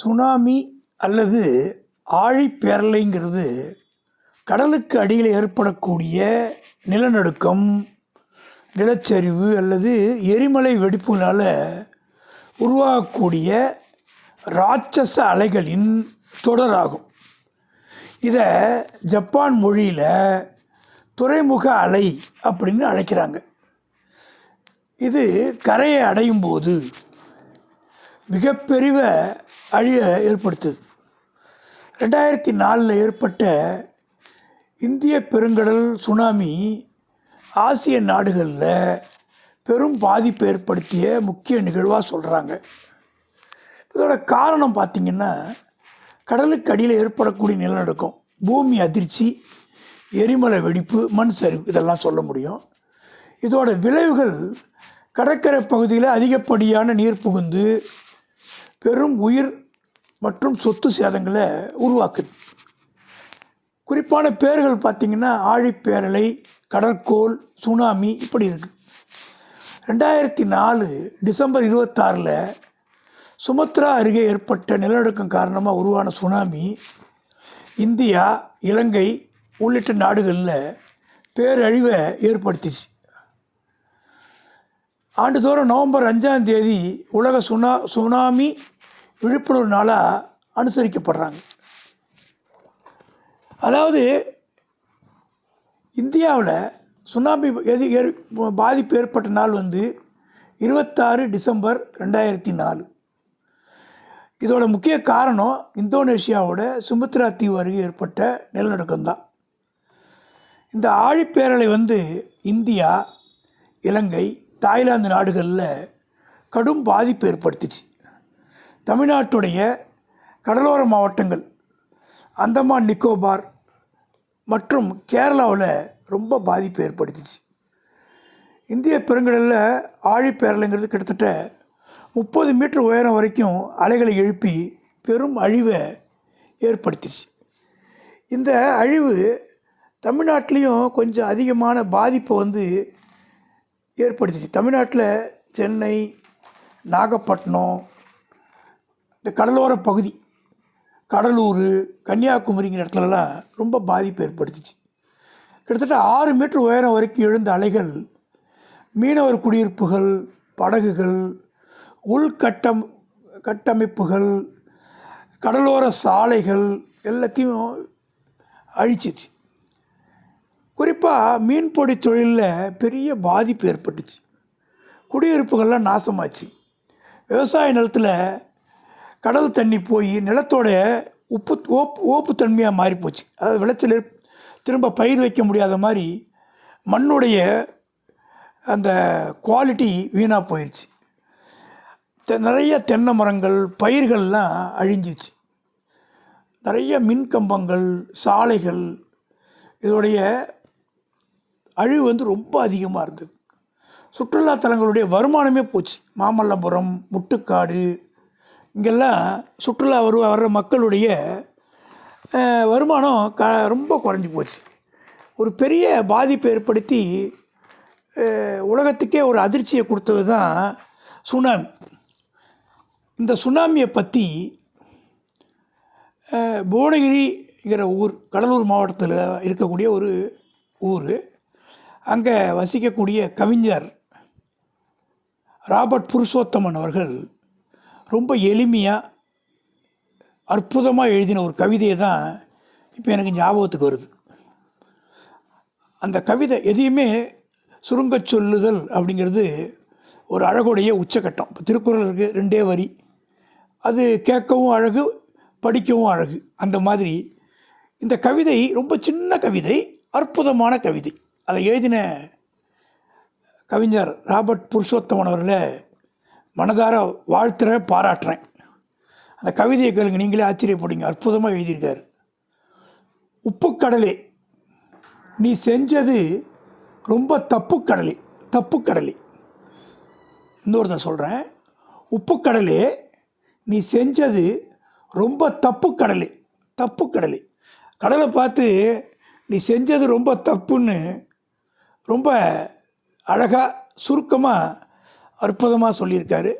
Tsunami அல்லது ஆழிப்பேரலைங்கிறது கடலுக்கு அடியில் ஏற்படக்கூடிய நிலநடுக்கம் நிலச்சரிவு அல்லது எரிமலை வெடிப்புகளால் உருவாகக்கூடிய ராட்சச அலைகளின் தொடராகும். இதை ஜப்பான் மொழியில் துறைமுக அலை அப்படின்னு அழைக்கிறாங்க. இது கரையை அடையும் போது மிகப்பெரிய அழிய ஏற்படுத்துது. ரெண்டாயிரத்தி நாலில் ஏற்பட்ட இந்திய பெருங்கடல் சுனாமி ஆசிய நாடுகளில் பெரும் பாதிப்பு ஏற்படுத்திய முக்கிய நிகழ்வாக சொல்கிறாங்க இதோட காரணம் பார்த்திங்கன்னா கடலுக்கு அடியில் ஏற்படக்கூடிய நிலநடுக்கம் பூமி அதிர்ச்சி எரிமலை வெடிப்பு மண் சரிவு இதெல்லாம் சொல்ல முடியும். இதோட விளைவுகள் கடற்கரை பகுதியில் அதிகப்படியான நீர் புகுந்து பெரும் உயிர் மற்றும் சொத்து சேதங்களை உருவாக்குது. குறிப்பான பேர்கள் பார்த்திங்கன்னா ஆழிப்பேரலை கடற்கோள் சுனாமி இப்படி இருக்குது ரெண்டாயிரத்தி நாலு டிசம்பர் இருபத்தாறில் சுமத்ரா அருகே ஏற்பட்ட நிலநடுக்கம் காரணமாக உருவான சுனாமி இந்தியா இலங்கை உள்ளிட்ட நாடுகளில் பேரழிவை ஏற்படுத்திச்சு. ஆண்டுதோறும் நவம்பர் அஞ்சாம் தேதி உலக சுனா சுனாமி விழிப்புணர்வு நாளாக அனுசரிக்கப்படுறாங்க. அதாவது இந்தியாவில் சுனாமி எது ஏற் பாதிப்பு ஏற்பட்ட நாள் வந்து இருபத்தாறு டிசம்பர் ரெண்டாயிரத்தி நாலு இதோட முக்கிய காரணம் இந்தோனேஷியாவோட சுமுத்ரா தீவு அருகே ஏற்பட்ட நிலநடுக்கம் தான் இந்த ஆழிப்பேரலை வந்து இந்தியா இலங்கை தாய்லாந்து நாடுகளில் கடும் பாதிப்பு ஏற்படுத்திச்சு. தமிழ்நாட்டுடைய கடலோர மாவட்டங்கள் அந்தமான் நிக்கோபார் மற்றும் கேரளாவில் ரொம்ப பாதிப்பு ஏற்படுத்திச்சு. இந்திய பெருங்கடலில் ஆழிப்பேரலைங்கிறது கிட்டத்தட்ட முப்பது மீட்டர் உயரம் வரைக்கும் அலைகளை எழுப்பி பெரும் அழிவை ஏற்படுத்திச்சு. இந்த அழிவு தமிழ்நாட்டிலையும் கொஞ்சம் அதிகமான பாதிப்பை வந்து ஏற்படுத்திச்சு. தமிழ்நாட்டில் சென்னை நாகப்பட்டினம் இந்த கடலோர பகுதி கடலூர் கன்னியாகுமரிங்கிற இடத்துலலாம் ரொம்ப பாதிப்பு ஏற்படுத்திச்சு. கிட்டத்தட்ட ஆறு மீட்டர் உயரம் வரைக்கும் எழுந்த அலைகள் மீனவர் குடியிருப்புகள் படகுகள் உள்கட்டம் கட்டமைப்புகள் கடலோர சாலைகள் எல்லாத்தையும் அழிச்சிச்சு. குறிப்பாக மீன்பிடி தொழிலில் பெரிய பாதிப்பு ஏற்பட்டுச்சு. குடியிருப்புகள்லாம் நாசமாச்சு. விவசாய நிலத்தில் கடல் தண்ணி போய் நிலத்தோட உப்பு ஓப்பு ஓப்புத்தன்மையாக மாறிப்போச்சு. அதாவது விளைச்சல் திரும்ப பயிர் வைக்க முடியாத மாதிரி மண்ணுடைய அந்த குவாலிட்டி வீணாக போயிடுச்சு தெ- நிறைய தென்னை மரங்கள் பயிர்கள்லாம் அழிஞ்சிச்சு. நிறைய மின் கம்பங்கள் சாலைகள் இதோடைய அழிவு வந்து ரொம்ப அதிகமாக இருந்தது. சுற்றுலா தலங்களுடைய வருமானமே போச்சு. மாமல்லபுரம் முட்டுக்காடு இங்கெல்லாம் சுற்றுலா வரு வர்ற மக்களுடைய வருமானம் க ரொம்ப குறைஞ்சி போச்சு. ஒரு பெரிய பாதிப்பை ஏற்படுத்தி உலகத்துக்கே ஒரு அதிர்ச்சியை கொடுத்தது தான் சுனாமி. இந்த சுனாமியை பற்றி புவனகிரிங்கிற ஊர் கடலூர் மாவட்டத்தில் இருக்கக்கூடிய ஒரு ஊர் அங்கே வசிக்கக்கூடிய கவிஞர் ராபர்ட் புருஷோத்தமன் அவர்கள் ரொம்ப எளிமையாக அற்புதமாக எழுதின ஒரு கவிதையை தான் இப்போ எனக்கு ஞாபகத்துக்கு வருது. அந்த கவிதை எதையுமே சுருங்கச் சொல்லுதல் அப்படிங்கிறது ஒரு அழகுடைய உச்சக்கட்டம் இப்போ திருக்குறள் இருக்குது ரெண்டே வரி. அது கேட்கவும் அழகு படிக்கவும் அழகு. அந்த மாதிரி இந்த கவிதை ரொம்ப சின்ன கவிதை அற்புதமான கவிதை. அதை எழுதின கவிஞர் ராபர்ட் புருஷோத்தமன் அவர்களை மனதார வாழ்த்துறேன் பாராட்டுறேன். அந்த கவிதையை கேளுங்க நீங்களே ஆச்சரியப்படுங்க அற்புதமாக எழுதியிருக்கார். உப்புக்கடலே நீ செஞ்சது ரொம்ப தப்பு கடலே தப்பு கடலே சொல்கிறேன் உப்புக்கடலே நீ செஞ்சது ரொம்ப தப்பு கடலே தப்பு கடலை பார்த்து நீ செஞ்சது ரொம்ப தப்புன்னு ரொம்ப அழகாக சுருக்கமாக அற்புதமாக சொல்லியிருக்காரு.